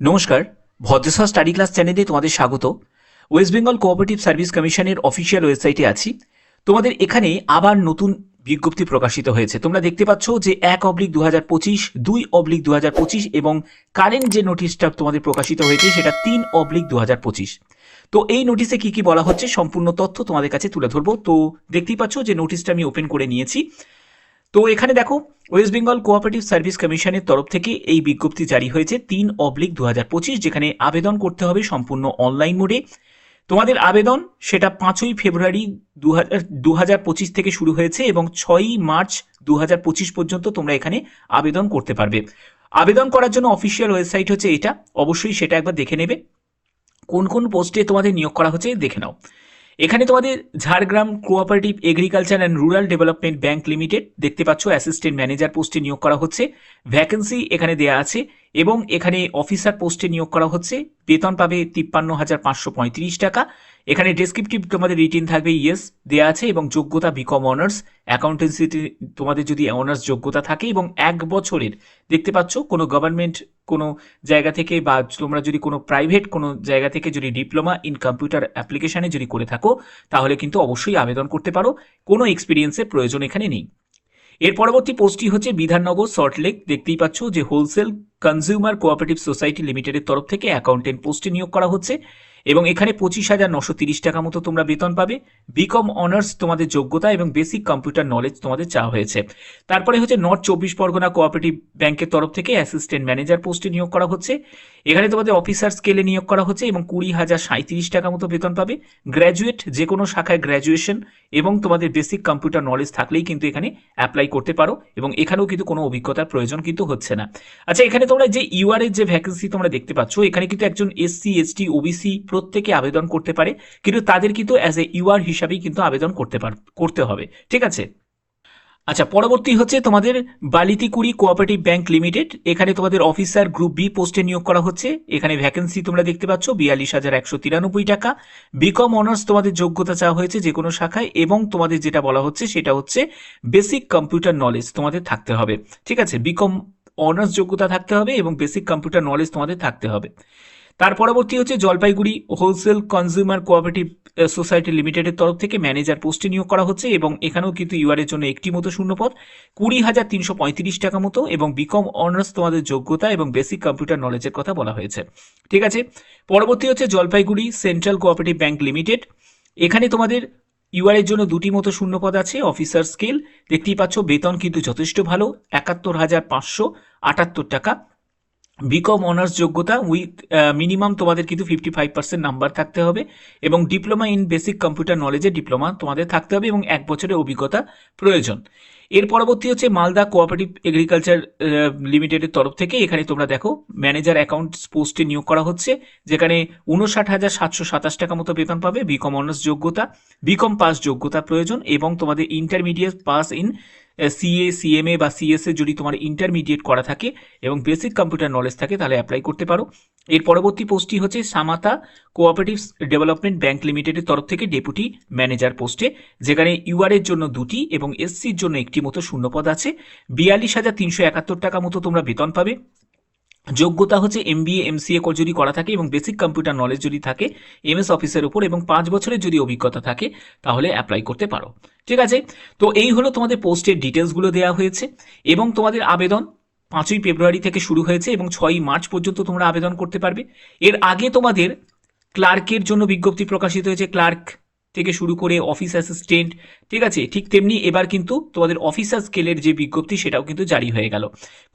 নমস্কার, ভদ্রসা study class চ্যানেলে তোমাদের স্বাগত। ওয়েস্ট বেঙ্গল কোঅপারেটিভ সার্ভিস কমিশনের অফিসিয়াল ওয়েবসাইটে আছি। তোমাদের এখানে আবার নতুন বিজ্ঞপ্তি প্রকাশিত হয়েছে। তোমরা দেখতে পাচ্ছ যে এক অবলিক দু হাজার পঁচিশ, দুই অবলিক দু হাজার পঁচিশ এবং কারেন্ট যে নোটিশটা তোমাদের প্রকাশিত হয়েছে সেটা তিন অবলিক দু হাজার পঁচিশ। তো এই নোটিশে কি কি বলা হচ্ছে সম্পূর্ণ তথ্য তোমাদের কাছে তুলে ধরবো। তো দেখতেই পাচ্ছ যে নোটিশটা আমি ওপেন করে নিয়েছি। তো এখানে দেখো ওয়েস্ট বেঙ্গল কোঅপারেটিভ সার্ভিস কমিশনের তরফ থেকে এই বিজ্ঞপ্তি জারি হয়েছে তিন অবলিক দু হাজার পঁচিশ, যেখানে আবেদন করতে হবে সম্পূর্ণ অনলাইন মোডে তোমাদের আবেদন সেটা পাঁচই ফেব্রুয়ারি দু হাজার পঁচিশ থেকে শুরু হয়েছে এবং ছয়ই মার্চ দু হাজার পঁচিশ পর্যন্ত তোমরা এখানে আবেদন করতে পারবে। আবেদন করার জন্য অফিসিয়াল ওয়েবসাইট হচ্ছে এটা, অবশ্যই সেটা একবার দেখে নেবে। কোন কোন পোস্টে তোমাদের নিয়োগ করা হচ্ছে দেখে নাও। এখানে তোমাদের Jhargram cooperative agriculture and rural development bank limited দেখতে পাচ্ছ অ্যাসিস্ট্যান্ট ম্যানেজার পোস্টে নিয়োগ করা হচ্ছে। ভ্যাকেন্সি এখানে দেয়া আছে এবং এখানে অফিসার পোস্টে নিয়োগ করা হচ্ছে। বেতন পাবে তিপ্পান্ন হাজার পাঁচশো পঁয়ত্রিশ টাকা। এখানে ডেসক্রিপটিভ তোমাদের রিটিন থাকবে ইয়েস দেওয়া আছে, এবং যোগ্যতা বিকম অনার্স অ্যাকাউন্টেন্সিতে তোমাদের যদি অনার্স যোগ্যতা থাকে, এবং এক বছরের, দেখতে পাচ্ছ, কোনো গভর্নমেন্ট কোনো জায়গা থেকে, বা তোমরা যদি কোনো প্রাইভেট কোনো জায়গা থেকে যদি ডিপ্লোমা ইন কম্পিউটার অ্যাপ্লিকেশনে যদি করে থাকো, তাহলে কিন্তু অবশ্যই আবেদন করতে পারো, কোনো এক্সপিরিয়েন্সের প্রয়োজন এখানে নেই। এর পরবর্তী পোস্টটি হচ্ছে বিধাননগর সল্টলেক দেখতেই পাচ্ছ যে হোলসেল কনজিউমার কোঅপারেটিভ সোসাইটি লিমিটেডের তরফ থেকে অ্যাকাউন্টেন্ট পোস্টে নিয়োগ করা হচ্ছে। এবং এখানে পঁচিশ হাজার নশো তিরিশ টাকা মতো তোমরা বেতন পাবে। বিকম অনার্স তোমাদের যোগ্যতা এবং বেসিক কম্পিউটার নলেজ তোমাদের চাওয়া হয়েছে। তারপরে হচ্ছে নর্থ চব্বিশ পরগনা কোঅপারেটিভ ব্যাংকের তরফ থেকে অ্যাসিস্ট্যান্ট ম্যানেজার পোস্টে নিয়োগ করা হচ্ছে। এখানে তোমাদের অফিসার স্কেলে নিয়োগ করা হচ্ছে এবং কুড়ি হাজার সাঁত্রিশ টাকা মতো বেতন পাবে। গ্র্যাজুয়েট যে কোনো শাখায় গ্র্যাজুয়েশন এবং তোমাদের বেসিক কম্পিউটার নলেজ থাকলেই কিন্তু এখানে অ্যাপ্লাই করতে পারো এবং এখানেও কিন্তু কোনো অভিজ্ঞতার প্রয়োজন কিন্তু হচ্ছে না। আচ্ছা এখানে তোমরা যে ইউআর এর যে ভ্যাকেন্সি তোমরা দেখতে পাচ্ছ, এখানে কিন্তু একজন এসসি এসটি ওবিসি প্রত্যেকে আবেদন করতে পারে, কিন্তু তাদের কিন্তু অ্যাজ এ ইউআর হিসাবেই কিন্তু আবেদন করতে পার, করতে হবে, ঠিক আছে? আচ্ছা পরবর্তী হচ্ছে তোমাদের বালিতিকুড়ি কোঅপারেটিভ ব্যাংক লিমিটেড এখানে তোমাদের অফিসার গ্রুপ বি পোস্টে নিয়োগ করা হচ্ছে, এখানে ভ্যাকেন্সি তোমরা দেখতে পাচ্ছ, বিয়াল্লিশ হাজার একশো তিরানব্বই টাকা বিকম অনার্স তোমাদের যোগ্যতা চাওয়া হয়েছে যে কোনো শাখায়, এবং তোমাদের যেটা বলা হচ্ছে সেটা হচ্ছে বেসিক কম্পিউটার নলেজ তোমাদের থাকতে হবে, ঠিক আছে? বিকম অনার্স যোগ্যতা থাকতে হবে এবং বেসিক কম্পিউটার নলেজ তোমাদের থাকতে হবে। তার পরবর্তী হচ্ছে Jalpaiguri wholesale consumer cooperative society লিমিটেডের তরফ থেকে ম্যানেজার পোস্টে নিয়োগ করা হচ্ছে এবং এখানেও কিন্তু ইউআর এর জন্য একটি মতো শূন্যপদ। কুড়ি হাজার তিনশো পঁয়ত্রিশ টাকা মতো এবং বিকম অনার্স তোমাদের যোগ্যতা এবং বেসিক কম্পিউটার নলেজের কথা বলা হয়েছে। ঠিক আছে? পরবর্তী হচ্ছে Jalpaiguri central cooperative bank limited এখানে তোমাদের ইউআর এর জন্য দুটি মতো শূন্যপদ আছে অফিসার স্কেল দেখতেই পাচ্ছ, বেতন কিন্তু যথেষ্ট ভালো, একাত্তর হাজার পাঁচশো আটাত্তর টাকা। বিকম অনার্স যোগ্যতা উইথ মিনিমাম তোমাদের কিন্তু ফিফটি ফাইভ পার্সেন্ট নাম্বার থাকতে হবে এবং ডিপ্লোমা ইন বেসিক কম্পিউটার নলেজে ডিপ্লোমা তোমাদের থাকতে হবে এবং এক বছরের অভিজ্ঞতা প্রয়োজন। এর পরবর্তী হচ্ছে মালদা কোঅপারেটিভ এগ্রিকালচার লিমিটেডের তরফ থেকে এখানে তোমরা দেখো ম্যানেজার অ্যাকাউন্ট পোস্টে নিয়োগ করা হচ্ছে যেখানে উনষাট হাজার সাতশো সাতাশ টাকা মতো বেতন পাবে। বিকম অনার্স যোগ্যতা বিকম পাস যোগ্যতা প্রয়োজন এবং তোমাদের intermediate pass in CA CMA বা সিএসএ যদি তোমার ইন্টারমিডিয়েট করা থাকে এবং বেসিক কম্পিউটার নলেজ থাকে, তাহলে অ্যাপ্লাই করতে পারো। এর পরবর্তী পোস্টটি হচ্ছে সামাতা কোঅপারেটিভ ডেভেলপমেন্ট ব্যাংক লিমিটেডের তরফ থেকে ডেপুটি ম্যানেজার পোস্টে যেখানে ইউআর এর জন্য দুটি এবং এসসির জন্য একটি মতো শূন্যপদ আছে। বিয়াল্লিশ হাজার তিনশো একাত্তর টাকা মতো তোমরা বেতন পাবে। যোগ্যতা হচ্ছে এমবিএ এমসিএ যদি করা থাকে এবং বেসিক কম্পিউটার নলেজ যদি থাকে এমএস অফিসের উপর এবং পাঁচ বছরের যদি অভিজ্ঞতা থাকে, তাহলে অ্যাপ্লাই করতে পারো। ঠিক আছে? তো এই হলো তোমাদের পোস্টের ডিটেলসগুলো দেওয়া হয়েছে এবং তোমাদের আবেদন পাঁচই ফেব্রুয়ারি থেকে শুরু হয়েছে এবং ছয়ই মার্চ পর্যন্ত তোমরা আবেদন করতে পারবে। এর আগে তোমাদের ক্লার্কের জন্য বিজ্ঞপ্তি প্রকাশিত হয়েছে। ক্লার্ক থেকে শুরু করে অফিস অ্যাসিস্ট্যান্ট ঠিক আছে? ঠিক তেমনি এবার কিন্তু তোমাদের অফিসার স্কেলের যে বিজ্ঞপ্তি, সেটাও কিন্তু জারি হয়ে গেল।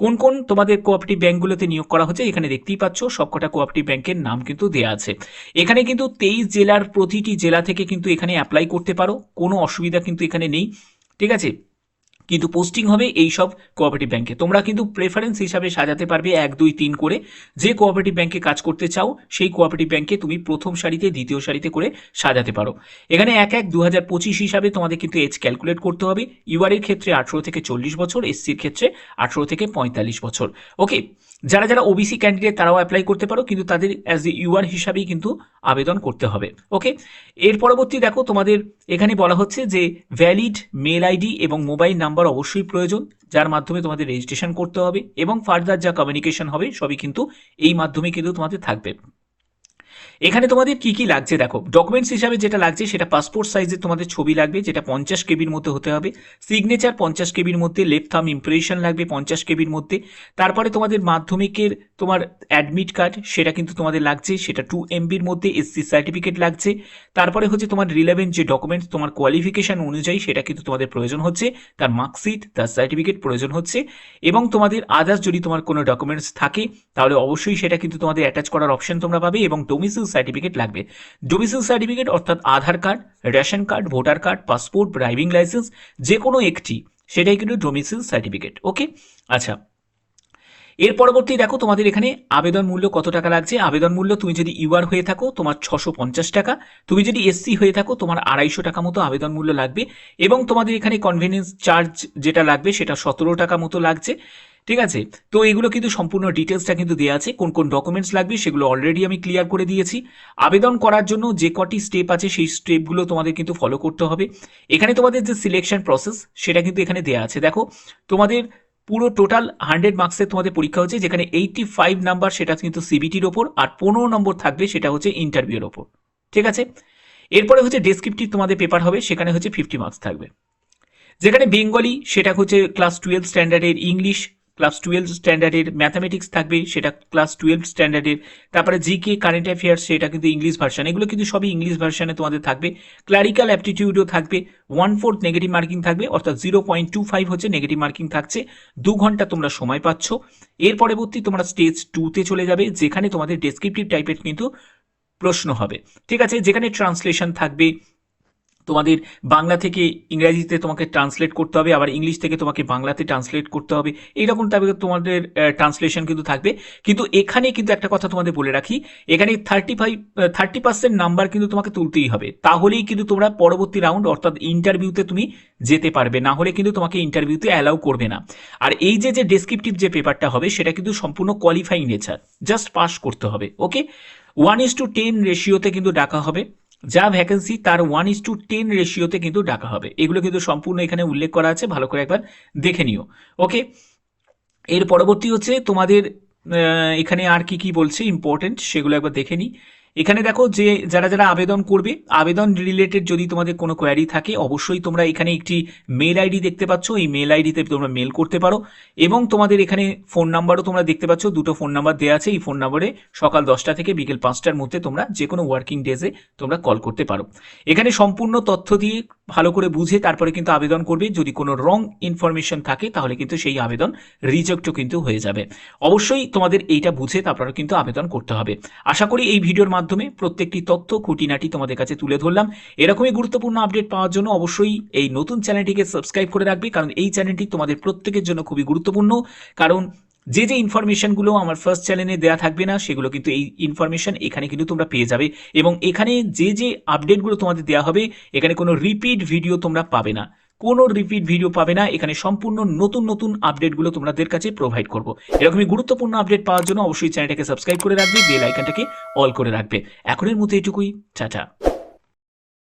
কোন কোন তোমাদের কোঅপারেটিভ ব্যাঙ্কগুলোতে নিয়োগ করা হচ্ছে, এখানে দেখতেই পাচ্ছ, সবকটা কোঅপারেটিভ ব্যাংকের নাম কিন্তু দেওয়া আছে। এখানে কিন্তু তেইশ জেলার প্রতিটি জেলা থেকে কিন্তু এখানে অ্যাপ্লাই করতে পারো, কোনো অসুবিধা কিন্তু এখানে নেই, ঠিক আছে? কিন্তু পোস্টিং হবে এই সব কোঅপারেটিভ ব্যাংকে তোমরা কিন্তু প্রেফারেন্স হিসাবে সাজাতে পারবে এক, দুই, তিন করে। যে কোঅপারেটিভ ব্যাংকে কাজ করতে চাও, সেই কোঅপারেটিভ ব্যাংকে তুমি প্রথম সারিতে, দ্বিতীয় সারিতে করে সাজাতে পারো। এখানে এক এক দু হাজার পঁচিশ হিসাবে তোমাদের কিন্তু এজ ক্যালকুলেট করতে হবে। ইউআর এর ক্ষেত্রে আঠেরো থেকে চল্লিশ বছর এসসির ক্ষেত্রে আঠেরো থেকে পঁয়তাল্লিশ বছর। ওকে যারা যারা ওবিসি ক্যান্ডিডেট তারাও অ্যাপ্লাই করতে পারো, কিন্তু তাদের অ্যাজ এ ইউআর হিসাবেই কিন্তু আবেদন করতে হবে। ওকে এর পরবর্তী দেখো, তোমাদের এখানে বলা হচ্ছে যে ভ্যালিড মেল আইডি এবং মোবাইল নাম্বার অবশ্যই প্রয়োজন, যার মাধ্যমে তোমাদের রেজিস্ট্রেশন করতে হবে এবং ফার্দার যা কমিউনিকেশন হবে, সবই কিন্তু এই মাধ্যমে কিন্তু তোমাদের থাকবে। এখানে তোমাদের কি কি লাগছে দেখো ডকুমেন্টস হিসাবে যেটা লাগছে সেটা পাসপোর্ট সাইজের তোমাদের ছবি লাগবে, যেটা পঞ্চাশ কেবির মধ্যে হতে হবে সিগনেচার পঞ্চাশ কেবির মধ্যে লেফট থাম ইমপ্রেশন লাগবে পঞ্চাশ কেবির মধ্যে, তারপরে তোমাদের মাধ্যমিকের তোমার অ্যাডমিট কার্ড সেটা কিন্তু তোমাদের লাগছে, সেটা টু এমবির মধ্যে এসসি সার্টিফিকেট লাগছে, তারপরে হচ্ছে তোমার রিলেভেন্ট যে ডকুমেন্টস তোমার কোয়ালিফিকেশন অনুযায়ী সেটা কিন্তু তোমাদের প্রয়োজন হচ্ছে, তার মার্কশিট তার সার্টিফিকেট প্রয়োজন হচ্ছে, এবং তোমাদের আদার্স যদি তোমার কোনো ডকুমেন্টস থাকে, তাহলে অবশ্যই সেটা কিন্তু তোমাদের অ্যাটাচ করার অপশন তোমরা পাবে, এবং ডোমিসিল সার্টিফিকেট লাগবে। ডোমিসিল সার্টিফিকেট অর্থাৎ Aadhaar card ration card voter card passport driving licence যে কোনো একটি, সেটাই কিন্তু ডোমিসিল সার্টিফিকেট ওকে আচ্ছা এর পরবর্তী দেখো তোমাদের এখানে আবেদন মূল্য কত টাকা লাগছে? আবেদন মূল্য তুমি যদি ইউআর হয়ে থাকো, তোমার ছশো পঞ্চাশ টাকা। তুমি যদি এসসি হয়ে থাকো, তোমার আড়াইশো টাকা মতো আবেদন মূল্য লাগবে। এবং তোমাদের এখানে কনভেনিয়েন্স চার্জ যেটা লাগবে, সেটা সতেরো টাকা মতো লাগছে। ঠিক আছে? তো এগুলো কিন্তু সম্পূর্ণ ডিটেলসটা কিন্তু দেওয়া আছে। কোন কোন ডকুমেন্টস লাগবে সেগুলো অলরেডি আমি ক্লিয়ার করে দিয়েছি। আবেদন করার জন্য যে কটি স্টেপ আছে সেই স্টেপগুলো তোমাদের কিন্তু ফলো করতে হবে। এখানে তোমাদের যে সিলেকশন প্রসেস সেটা কিন্তু এখানে দেওয়া আছে। দেখো, তোমাদের পুরো টোটাল হান্ড্রেড মার্কসের তোমাদের পরীক্ষা হচ্ছে, যেখানে এইটটি ফাইভ নাম্বার সেটা কিন্তু সিবিটির ওপর আর পনেরো নম্বর থাকবে সেটা হচ্ছে ইন্টারভিউর ওপর। ঠিক আছে? এরপরে হচ্ছে ডেসক্রিপটিভ তোমাদের পেপার হবে, সেখানে হচ্ছে ফিফটি মার্কস থাকবে। যেখানে বেঙ্গলি সেটা হচ্ছে ক্লাস টুয়েলভ স্ট্যান্ডার্ডের ইংলিশ ক্লাস টুয়েলভ স্ট্যান্ডার্ডের ম্যাথামেটিক্স থাকবে, সেটা ক্লাস টুয়েলভ স্ট্যান্ডার্ডের তারপরে জিকে কারেন্ট অ্যাফেয়ার্স সেটা কিন্তু ইংলিশ ভার্সান এগুলো কিন্তু সবই ইংলিশ ভার্সানে তোমাদের থাকবে। ক্লারিক্যাল অ্যাপটিটিউডও থাকবে ওয়ান ফোর্থ নেগেটিভ মার্কিং থাকবে, অর্থাৎ জিরো পয়েন্ট টু ফাইভ হচ্ছে নেগেটিভ মার্কিং থাকছে, দু ঘণ্টা তোমরা সময় পাচ্ছ। এর পরবর্তী তোমরা স্টেজ টুতে চলে যাবে, যেখানে তোমাদের ডেসক্রিপটিভ টাইপের কিন্তু প্রশ্ন হবে। ঠিক আছে, যেখানে ট্রান্সলেশন থাকবে তোমাদের বাংলা থেকে ইংরেজিতে তোমাকে ট্রান্সলেট করতে হবে, আবার ইংলিশ থেকে তোমাকে বাংলাতে ট্রান্সলেট করতে হবে। এইরকম টাইপের তোমাদের ট্রান্সলেশন কিন্তু থাকবে। কিন্তু এখানে কিন্তু একটা কথা তোমাদের বলে রাখি, এখানে thirty five thirty percent number কিন্তু তোমাকে তুলতেই হবে। তাহলেই কিন্তু তোমরা পরবর্তী রাউন্ড অর্থাৎ ইন্টারভিউতে তুমি যেতে পারবে। না হলে কিন্তু তোমাকে ইন্টারভিউতে অ্যালাউ করবে না। আর এই যে যে ডেসক্রিপটিভ যে পেপারটা হবে, সেটা কিন্তু সম্পূর্ণ কোয়ালিফাইং নেচার জাস্ট পাস করতে হবে okay one is to ten রেশিওতে কিন্তু ডাকা হবে। যা ভ্যাকেন্সি তার ওয়ান ইস টু টেন রেশিওতে কিন্তু ডাকা হবে। এগুলো কিন্তু সম্পূর্ণ এখানে উল্লেখ করা আছে, ভালো করে একবার দেখে নিও। ওকে এর পরবর্তী হচ্ছে তোমাদের এখানে আর কি কি বলছে ইম্পর্টেন্ট সেগুলো একবার দেখে নিই। এখানে দেখো যে যারা যারা আবেদন করবে, আবেদন রিলেটেড যদি তোমাদের কোনো কোয়ারি থাকে, অবশ্যই তোমরা এখানে একটি মেল আইডি দেখতে পাচ্ছ। এই মেল আইডিতে তোমরা মেল করতে পারো এবং তোমাদের এখানে ফোন নাম্বারও তোমরা দেখতে পাচ্ছ। দুটো ফোন নাম্বার দেওয়া আছে। এই ফোন নাম্বারে সকাল দশটা থেকে বিকেল পাঁচটার মধ্যে তোমরা যে কোনো ওয়ার্কিং ডেজে তোমরা কল করতে পারো। এখানে সম্পূর্ণ তথ্য দিয়ে ভালো করে বুঝে তারপরে কিন্তু আবেদন করবে। যদি কোনো রং ইনফরমেশন থাকে, তাহলে কিন্তু সেই আবেদন রিজেক্টও কিন্তু হয়ে যাবে। অবশ্যই তোমাদের এইটা বুঝে তারপরে কিন্তু আবেদন করতে হবে। আশা করি এই ভিডিওর মাধ্যমে প্রত্যেকটি তথ্য খুঁটিনাটি তোমাদের কাছে তুলে ধরলাম। এরকমই গুরুত্বপূর্ণ আপডেট পাওয়ার জন্য অবশ্যই এই নতুন চ্যানেলটিকে সাবস্ক্রাইব করে রাখবে, কারণ এই চ্যানেলটি তোমাদের প্রত্যেকের জন্য খুবই গুরুত্বপূর্ণ। কারণ যে যে ইনফরমেশনগুলো আমার ফার্স্ট চ্যানেলে দেওয়া থাকবে না, সেগুলো কিন্তু এই ইনফরমেশন এখানে কিন্তু তোমরা পেয়ে যাবে এবং এখানে যে যে আপডেটগুলো তোমাদের দেওয়া হবে, এখানে কোনো রিপিট ভিডিও তোমরা পাবে না। কোনো রিপিট ভিডিও পাবে না, এখানে সম্পূর্ণ নতুন নতুন আপডেটগুলো তোমাদের কাছে প্রোভাইড করব। এরকমই গুরুত্বপূর্ণ আপডেট পাওয়ার জন্য অবশ্যই চ্যানেলটাকে সাবস্ক্রাইব করে রাখবে বেল আইকনটাকে অল করে রাখবে। এখনের মতো এটুকুই, টাটা।